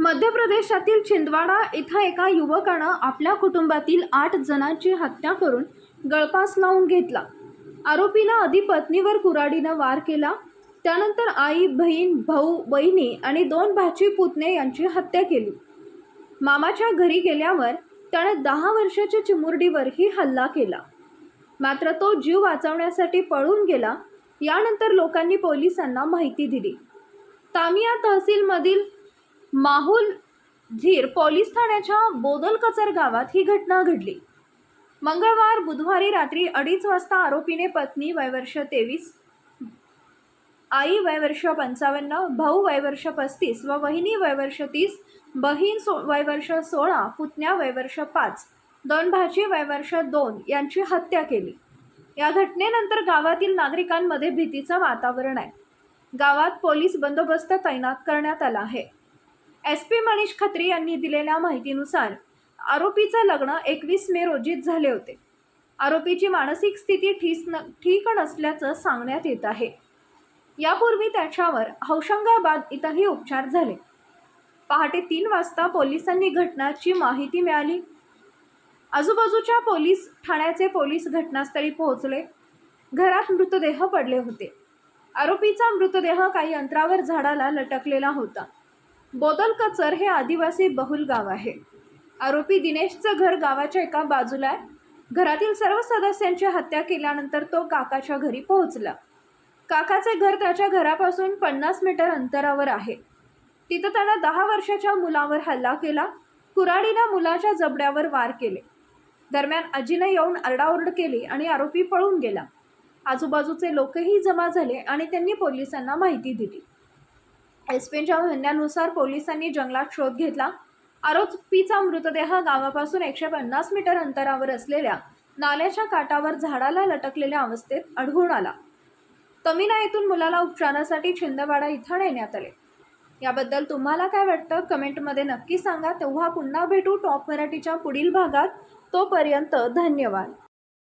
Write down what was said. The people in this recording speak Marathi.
मध्य प्रदेशातील छिंदवाडा इथं एका युवकानं आपल्या कुटुंबातील आठ जणांची हत्या करून गळपास लावून घेतला. आरोपीनं आधी पत्नीवर कुऱ्हाडीनं वार केला. त्यानंतर आई बहीण भाऊ बहिणी आणि दोन भाची पुतणे यांची हत्या केली. मामाच्या घरी गेल्यावर त्याने दहा वर्षाच्या चिमुरडीवरही हल्ला केला. मात्र तो जीव वाचवण्यासाठी पळून गेला. यानंतर लोकांनी पोलिसांना माहिती दिली. तामिया तहसीलमधील माहुल झीर पोलीस ठाण्याच्या बोदलकचर गावात ही घटना घडली. मंगळवार बुधवारी रात्री अडीच वाजता आरोपीने पत्नी वयवर्ष तेवीस आई वयवर्ष पंचावन्न भाऊ वयवर्ष पस्तीस व वहिनी वयवर्ष तीस बहीण सो वयवर्ष सोळा पुतण्या वयवर्ष पाच दोन भाची वयवर्ष दोन यांची हत्या केली. या घटनेनंतर गावातील नागरिकांमध्ये भीतीचं वातावरण आहे. गावात पोलीस बंदोबस्त तैनात करण्यात आला आहे. एस पी मनीष खत्री यांनी दिलेल्या माहितीनुसार आरोपीचं लग्न एकवीस मे रोजीच झाले होते. आरोपीची मानसिक स्थिती ठीस न ठीक नसल्याचं सांगण्यात येत आहे. यापूर्वी त्याच्यावर हौशंगाबाद इथंही उपचार झाले. पहाटे तीन वाजता पोलिसांनी घटनाची माहिती मिळाली. आजूबाजूच्या पोलीस ठाण्याचे पोलीस घटनास्थळी पोहोचले. घरात मृतदेह पडले होते. आरोपीचा मृतदेह काही अंतरावर झाडाला लटकलेला होता. बोदलकचर हे आदिवासी बहुल गाव आहे. आरोपी दिनेशचं घर गावाच्या एका बाजूला आहे. घरातील सर्व सदस्यांची हत्या केल्यानंतर तो काकाच्या घरी पोहोचला. काकाचे घर त्याच्या घरापासून पन्नास मीटर अंतरावर आहे. तिथं त्यानं दहा वर्षाच्या मुलावर हल्ला केला कुराडीनं मुलाच्या जबड्यावर वार केले. दरम्यान आजीनं येऊन आरडाओरड केली आणि आरोपी पळून गेला. आजूबाजूचे लोकही जमा झाले आणि त्यांनी पोलिसांना माहिती दिली. एस पीच्या म्हणण्यानुसार पोलिसांनी जंगलात शोध घेतला. आरोपीचा मृतदेह गावापासून एकशे पन्नास मीटर अंतरावर असलेल्या नाल्याच्या काठावर झाडाला लटकलेल्या अवस्थेत आढळून आला. तमिना येथून मुलाला उपचारासाठी छिंदवाडा इथं नेण्यात आले. याबद्दल तुम्हाला काय वाटतं? कमेंटमध्ये नक्की सांगा. तेव्हा पुन्हा भेटू टॉप मराठीच्या पुढील भागात. तोपर्यंत धन्यवाद.